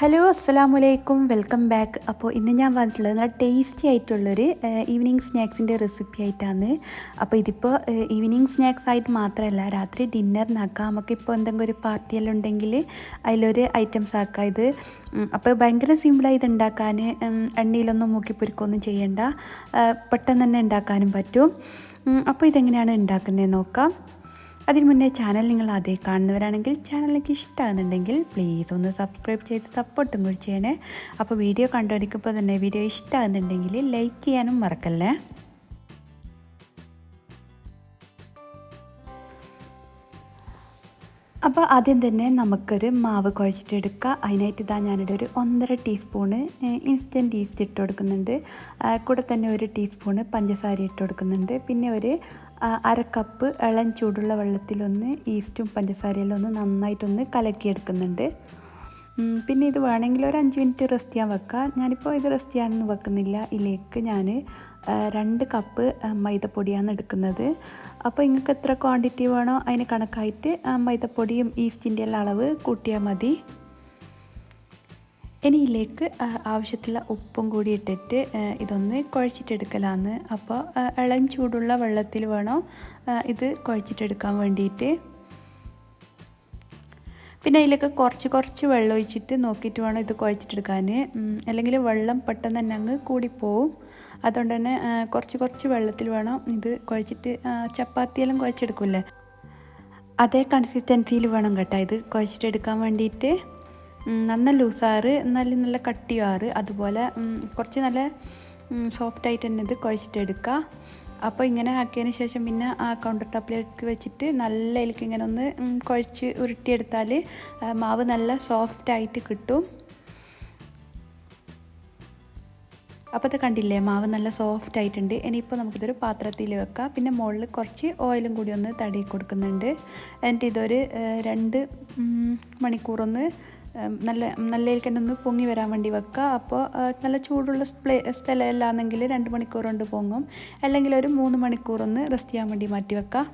Hello അസ്സാം വലൈക്കും welcome back അപ്പോൾ ഇന്ന് ഞാൻ വന്നിട്ടുള്ളത് നല്ല ടേസ്റ്റി ആയിട്ടുള്ളൊരു ഈവനിങ് സ്നാക്സിന്റെ റെസിപ്പി ആയിട്ടാണ്. അപ്പോൾ ഇതിപ്പോൾ ഈവനിങ് സ്നാക്സ് ആയിട്ട് മാത്രമല്ല രാത്രി ഡിന്നറിനാക്കാം നമുക്കിപ്പോൾ എന്തെങ്കിലും ഒരു പാർട്ടിയെല്ലാം ഉണ്ടെങ്കിൽ അതിലൊരു ഐറ്റംസ് ആക്കാം. ഇത് അപ്പോൾ ഭയങ്കര സിമ്പിളായി ഇത് ഉണ്ടാക്കാൻ എണ്ണയിലൊന്നും മൂക്കി പൊരിക്കൊന്നും ചെയ്യേണ്ട. പെട്ടെന്ന് തന്നെ ഉണ്ടാക്കാനും പറ്റും. അപ്പോൾ ഇതെങ്ങനെയാണ് ഉണ്ടാക്കുന്നത് നോക്കാം. അതിന് മുന്നേ ചാനൽ നിങ്ങൾ ആദ്യം കാണുന്നവരാണെങ്കിൽ ചാനലിലേക്ക് ഇഷ്ടമാകുന്നുണ്ടെങ്കിൽ പ്ലീസ് ഒന്ന് സബ്സ്ക്രൈബ് ചെയ്ത് സപ്പോർട്ടും കൂടി ചെയ്യണേ. അപ്പോൾ വീഡിയോ കണ്ടുപിടിക്കുമ്പോൾ തന്നെ വീഡിയോ ഇഷ്ടമാകുന്നുണ്ടെങ്കിൽ ലൈക്ക് ചെയ്യാനും മറക്കല്ലേ? അപ്പോൾ ആദ്യം തന്നെ നമുക്കൊരു മാവ് കുഴച്ചിട്ടെടുക്കുക അതിനായിട്ട് ഇതാ ഞാനിവിടെ ഒരു ഒന്നര ടീസ്പൂണ് ഇൻസ്റ്റന്റ് ഈസ്റ്റ് ഇട്ട് കൊടുക്കുന്നുണ്ട്. കൂടെ തന്നെ ഒരു ടീസ്പൂണ് പഞ്ചസാര ഇട്ട് കൊടുക്കുന്നുണ്ട്. പിന്നെ ഒരു അര കപ്പ് ഇളം ചൂടുള്ള വെള്ളത്തിലൊന്ന് ഈസ്റ്റും പഞ്ചസാരയിലൊന്ന് നന്നായിട്ടൊന്ന് കലക്കിയെടുക്കുന്നുണ്ട്. പിന്നെ ഇത് വേണമെങ്കിൽ ഒരു അഞ്ച് മിനിറ്റ് റെസ്റ്റ് ചെയ്യാൻ വെക്കാം. ഞാനിപ്പോൾ ഇത് റെസ്റ്റ് ചെയ്യാനൊന്നും വെക്കുന്നില്ല. ഇതിലേക്ക് ഞാൻ രണ്ട് കപ്പ് മൈദപ്പൊടിയാണ് എടുക്കുന്നത്. അപ്പോൾ നിങ്ങൾക്ക് എത്ര ക്വാണ്ടിറ്റി വേണോ അതിന് കണക്കായിട്ട് മൈദപ്പൊടിയും ഈസ്റ്റിന്റെ എല്ലാം അളവ് കൂട്ടിയാൽ മതി. ഇനി ഇതിലേക്ക് ആവശ്യത്തിലുള്ള ഉപ്പും കൂടി ഇട്ടിട്ട് ഇതൊന്ന് കുഴച്ചിട്ടെടുക്കലാന്ന്. അപ്പോൾ ഇളം ചൂടുള്ള വെള്ളത്തിൽ വേണം ഇത് കുഴച്ചിട്ടെടുക്കാൻ വേണ്ടിയിട്ട് പിന്നെ അതിലേക്ക് കുറച്ച് കുറച്ച് വെള്ളം ഒഴിച്ചിട്ട് നോക്കിയിട്ട് വേണം ഇത് കുഴച്ചിട്ടെടുക്കാൻ അല്ലെങ്കിൽ വെള്ളം പെട്ടെന്ന് തന്നെ അങ്ങ് കൂടിപ്പോവും. അതുകൊണ്ട് തന്നെ കുറച്ച് കുറച്ച് വെള്ളത്തിൽ വേണം ഇത് കുഴച്ചിട്ട് ചപ്പാത്തിയെല്ലാം കുഴച്ചെടുക്കില്ലേ? അതേ കൺസിസ്റ്റൻസിയിൽ വേണം കേട്ടോ ഇത് കുഴച്ചിട്ടെടുക്കാൻ വേണ്ടിയിട്ട് നന്ന ലൂസാറ് നല്ല നല്ല കട്ടിയാറ് അതുപോലെ കുറച്ച് നല്ല സോഫ്റ്റായിട്ട് തന്നെ ഇത് കുഴച്ചിട്ടെടുക്കുക അപ്പോൾ ഇങ്ങനെ ആക്കിയതിന് ശേഷം പിന്നെ ആ കൗണ്ടർ ടോപ്പിലേക്ക് വെച്ചിട്ട് നല്ല ഇലക്ക് ഇങ്ങനെ ഒന്ന് കുഴച്ച് ഉരുട്ടിയെടുത്താൽ മാവ് നല്ല സോഫ്റ്റായിട്ട് കിട്ടും. അപ്പോൾ അത് കണ്ടില്ലേ മാവ് നല്ല സോഫ്റ്റ് ആയിട്ടുണ്ട്. ഇനിയിപ്പോൾ നമുക്കിതൊരു പാത്രത്തിൽ വെക്കാം. പിന്നെ മുകളിൽ കുറച്ച് ഓയിലും കൂടി ഒന്ന് തടി കൊടുക്കുന്നുണ്ട്. എന്നിട്ട് ഇതൊരു രണ്ട് മണിക്കൂറൊന്ന് നല്ല നല്ലതിൽ ഒന്ന് പൊങ്ങി വരാൻ വേണ്ടി വെക്കുക. അപ്പോൾ നല്ല ചൂടുള്ള പ്ലേ സ്ഥലമല്ലാന്നെങ്കിൽ രണ്ട് മണിക്കൂർ കൊണ്ട് പൊങ്ങും. അല്ലെങ്കിൽ ഒരു മൂന്ന് മണിക്കൂറൊന്ന് റെസ്റ്റ് ചെയ്യാൻ വേണ്ടി മാറ്റി വെക്കുക.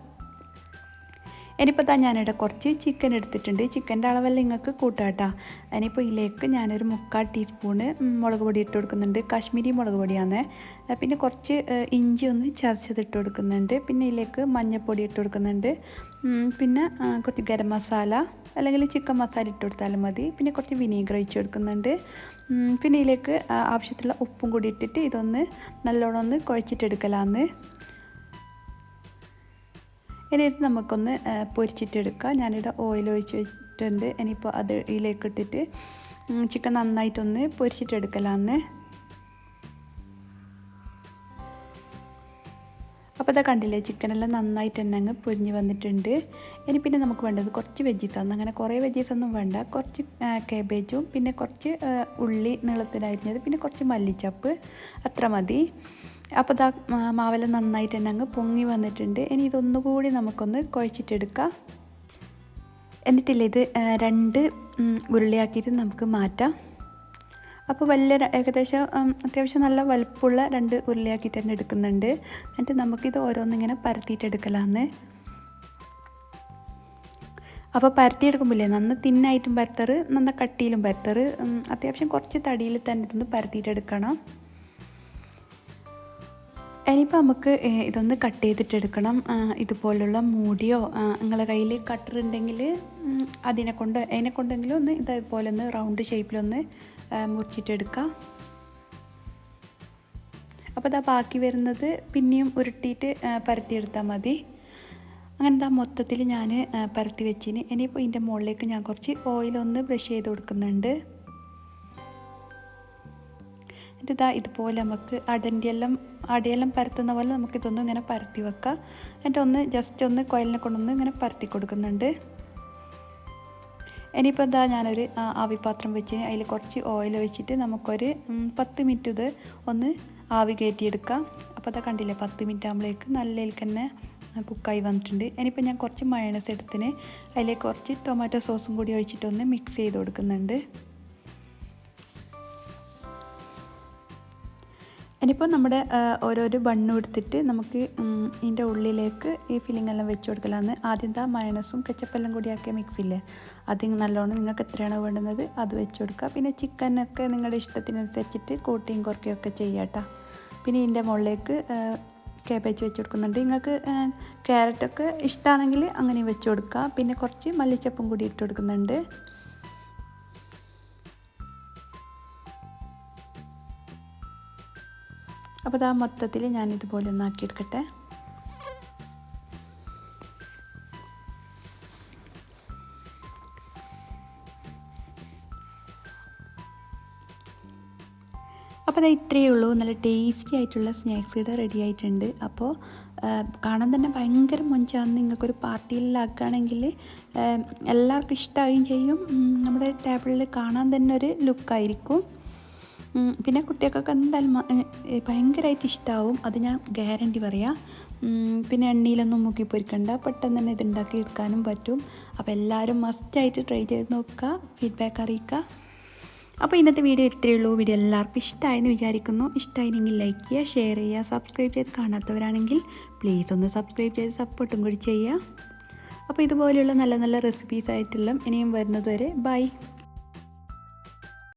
ഇനിയിപ്പോൾ താ ഞാനിവിടെ കുറച്ച് ചിക്കൻ എടുത്തിട്ടുണ്ട്. ചിക്കന്റെ അളവെല്ലാം നിങ്ങൾക്ക് കൂട്ടാട്ടാ ഇനിയിപ്പോൾ ഇതിലേക്ക് ഞാനൊരു മുക്കാൽ ടീസ്പൂണ് മുളക് പൊടി ഇട്ട് കൊടുക്കുന്നുണ്ട്. കാശ്മീരി മുളക് പൊടിയാണ്. പിന്നെ കുറച്ച് ഇഞ്ചി ഒന്ന് ചതച്ചത് ഇട്ട് കൊടുക്കുന്നുണ്ട്. പിന്നെ ഇതിലേക്ക് മഞ്ഞൾപ്പൊടി ഇട്ട് കൊടുക്കുന്നുണ്ട്. പിന്നെ കുറച്ച് ഗരം മസാല അല്ലെങ്കിൽ ചിക്കൻ മസാല ഇട്ട് കൊടുത്താലും മതി. പിന്നെ കുറച്ച് വിനീഗർ ഒഴിച്ച് കൊടുക്കുന്നുണ്ട്. പിന്നെ ഇതിലേക്ക് ആവശ്യത്തിലുള്ള ഉപ്പും കൂടി ഇട്ടിട്ട് ഇതൊന്ന് നല്ലോണം ഒന്ന് കുഴച്ചിട്ടെടുക്കലാന്ന് ഇനി ഇത് നമുക്കൊന്ന് പൊരിച്ചിട്ടെടുക്കാം ഞാനിവിടെ ഓയിൽ ഒഴിച്ച് വെച്ചിട്ടുണ്ട്. ഇനിയിപ്പോൾ അത് ഇതിലേക്ക് ഇട്ടിട്ട് ചിക്കൻ നന്നായിട്ടൊന്ന് പൊരിച്ചിട്ടെടുക്കലാന്ന് അപ്പോൾ ഇതാ കണ്ടില്ലേ ചിക്കനെല്ലാം നന്നായിട്ട് തന്നെ അങ്ങ് പൊരിഞ്ഞ് വന്നിട്ടുണ്ട്. ഇനി പിന്നെ നമുക്ക് വേണ്ടത് കുറച്ച് വെജീസാണ് അങ്ങനെ കുറേ വെജീസ് ഒന്നും വേണ്ട. കുറച്ച് കേബേജും പിന്നെ കുറച്ച് ഉള്ളി നീളത്തിലരിഞ്ഞത് പിന്നെ കുറച്ച് മല്ലിച്ചപ്പ് അത്ര മതി. അപ്പോൾ ഇതാ മാവെല്ലാം നന്നായിട്ട് തന്നെ അങ്ങ് പൊങ്ങി വന്നിട്ടുണ്ട്. ഇനി ഇതൊന്നുകൂടി നമുക്കൊന്ന് കുഴച്ചിട്ടെടുക്കാം. എന്നിട്ടില്ലേ ഇത് രണ്ട് ഉരുളിയാക്കിയിട്ട് നമുക്ക് മാറ്റാം. അപ്പോൾ വലിയ ഏകദേശം അത്യാവശ്യം നല്ല വലുപ്പമുള്ള രണ്ട് ഉരുളിയാക്കി തന്നെ എടുക്കുന്നുണ്ട്. എന്നിട്ട് നമുക്കിത് ഓരോന്നിങ്ങനെ പരത്തിയിട്ടെടുക്കലാന്ന്. അപ്പോൾ പരത്തിയെടുക്കുമ്പോഴേ നന്ന തിന്നായിട്ടും പരത്തറ് നന്ന കട്ടിയിലും പരത്തറ് അത്യാവശ്യം കുറച്ച് തടിയിൽ തന്നെ ഇതൊന്ന് പരത്തിയിട്ടെടുക്കണം. ഇനിയിപ്പോൾ നമുക്ക് ഇതൊന്ന് കട്ട് ചെയ്തിട്ടെടുക്കണം. ഇതുപോലുള്ള മൂടിയോ നിങ്ങളെ കയ്യിൽ കട്ടർ ഉണ്ടെങ്കിൽ അതിനെ കൊണ്ട് അതിനെ കൊണ്ടെങ്കിലും ഒന്ന് ഇതേപോലെ ഒന്ന് റൗണ്ട് ഷേപ്പിലൊന്ന് മുറിച്ചിട്ടെടുക്കാം. അപ്പോൾ ഇതാ ബാക്കി വരുന്നത് പിന്നെയും ഉരുട്ടിയിട്ട് പരത്തിയെടുത്താൽ മതി. അങ്ങനെ ഇതാ മൊത്തത്തിൽ ഞാൻ പരത്തി വെച്ചിന്. ഇനിയിപ്പോൾ ഇതിന്റെ മുകളിലേക്ക് ഞാൻ കുറച്ച് ഓയിലൊന്ന് ബ്രഷ് ചെയ്ത് കൊടുക്കുന്നുണ്ട്. എന്നിട്ട് ഇതാ ഇതുപോലെ നമുക്ക് അടന്റെ എല്ലാം അടയെല്ലാം പരത്തുന്ന പോലെ നമുക്കിതൊന്നും ഇങ്ങനെ പരത്തി വെക്കാം. എന്നിട്ട് ഒന്ന് ജസ്റ്റ് ഒന്ന് കോയിലിനെ കൊണ്ടൊന്ന് ഇങ്ങനെ പരത്തി കൊടുക്കുന്നുണ്ട്. ഇനിയിപ്പോൾ എന്താ ഞാനൊരു ആവിപാത്രം വെച്ച് അതിൽ കുറച്ച് ഓയിൽ ഒഴിച്ചിട്ട് നമുക്കൊരു പത്ത് മിനിറ്റ് ഇത് ഒന്ന് ആവി കയറ്റിയെടുക്കാം. അപ്പോൾ അതാ കണ്ടില്ലേ പത്ത് മിനിറ്റ് ആകുമ്പോഴേക്ക് നല്ല തന്നെ കുക്കായി വന്നിട്ടുണ്ട്. ഇനിയിപ്പോൾ ഞാൻ കുറച്ച് മയണസ് എടുത്തിന് അതിലേക്ക് കുറച്ച് ടൊമാറ്റോ സോസും കൂടി ഒഴിച്ചിട്ടൊന്ന് മിക്സ് ചെയ്ത് കൊടുക്കുന്നുണ്ട്. ഇനിയിപ്പോൾ നമ്മുടെ ഓരോരോ ബണ്ണും എടുത്തിട്ട് നമുക്ക് ഇതിന്റെ ഉള്ളിലേക്ക് ഈ ഫില്ലിംഗ് എല്ലാം വെച്ച് കൊടുക്കലാന്ന്. ആദ്യം താ മയണസും കെച്ചപ്പെല്ലാം കൂടി ആക്കിയ മിക്സ് ഇല്ലേ? അത് നല്ലോണം നിങ്ങൾക്ക് എത്രയാണോ വേണ്ടുന്നത് അത് വെച്ച് കൊടുക്കുക. പിന്നെ ചിക്കനൊക്കെ നിങ്ങളുടെ ഇഷ്ടത്തിനനുസരിച്ചിട്ട് കൂട്ടിയും കുറയ്ക്കുകയും ഒക്കെ ചെയ്യാട്ടോ പിന്നെ ഇതിന്റെ മുകളിലേക്ക് കാബേജ് വെച്ച് കൊടുക്കുന്നുണ്ട്. നിങ്ങൾക്ക് ക്യാരറ്റൊക്കെ ഇഷ്ടമാണെങ്കിൽ അങ്ങനെ വെച്ച് കൊടുക്കുക. പിന്നെ കുറച്ച് മല്ലിച്ചപ്പും കൂടി ഇട്ട് കൊടുക്കുന്നുണ്ട്. അപ്പോൾ അതാ മൊത്തത്തിൽ ഞാനിതുപോലെ ഒന്ന് ആക്കിയെടുക്കട്ടെ അപ്പോൾ അത് ഇത്രയേ ഉള്ളൂ. നല്ല ടേസ്റ്റി ആയിട്ടുള്ള സ്നാക്സ് ഇവിടെ റെഡി ആയിട്ടുണ്ട്. അപ്പോൾ കാണാൻ തന്നെ ഭയങ്കര മൊഞ്ചാണ് നിങ്ങൾക്കൊരു പാർട്ടിയിലാക്കുകയാണെങ്കിൽ എല്ലാവർക്കും ഇഷ്ടമാവുകയും ചെയ്യും. നമ്മുടെ ടേബിളിൽ കാണാൻ തന്നെ ഒരു ലുക്കായിരിക്കും പിന്നെ കുട്ടികൾക്കൊക്കെ എന്തായാലും ഭയങ്കരമായിട്ട് ഇഷ്ടമാവും അത് ഞാൻ ഗ്യാരണ്ടി പറയാം. പിന്നെ എണ്ണയിലൊന്നും മുക്കി പൊരിക്കണ്ട. പെട്ടെന്ന് തന്നെ ഇത് ഉണ്ടാക്കി എടുക്കാനും പറ്റും. അപ്പോൾ എല്ലാവരും മസ്റ്റായിട്ട് ട്രൈ ചെയ്ത് നോക്കുക ഫീഡ്ബാക്ക് അറിയിക്കുക. അപ്പോൾ ഇന്നത്തെ വീഡിയോ ഇത്രയേ ഉള്ളൂ. വീഡിയോ എല്ലാവർക്കും ഇഷ്ടമായെന്ന് വിചാരിക്കുന്നു. ഇഷ്ടമായിരുന്നെങ്കിൽ ലൈക്ക് ചെയ്യുക ഷെയർ ചെയ്യുക സബ്സ്ക്രൈബ് ചെയ്ത് കാണാത്തവരാണെങ്കിൽ പ്ലീസ് ഒന്ന് സബ്സ്ക്രൈബ് ചെയ്ത് സപ്പോർട്ടും കൂടി ചെയ്യുക. അപ്പോൾ ഇതുപോലെയുള്ള നല്ല നല്ല റെസിപ്പീസ് ആയിട്ടുള്ള ഇനിയും വരുന്നത് വരെ. ബൈ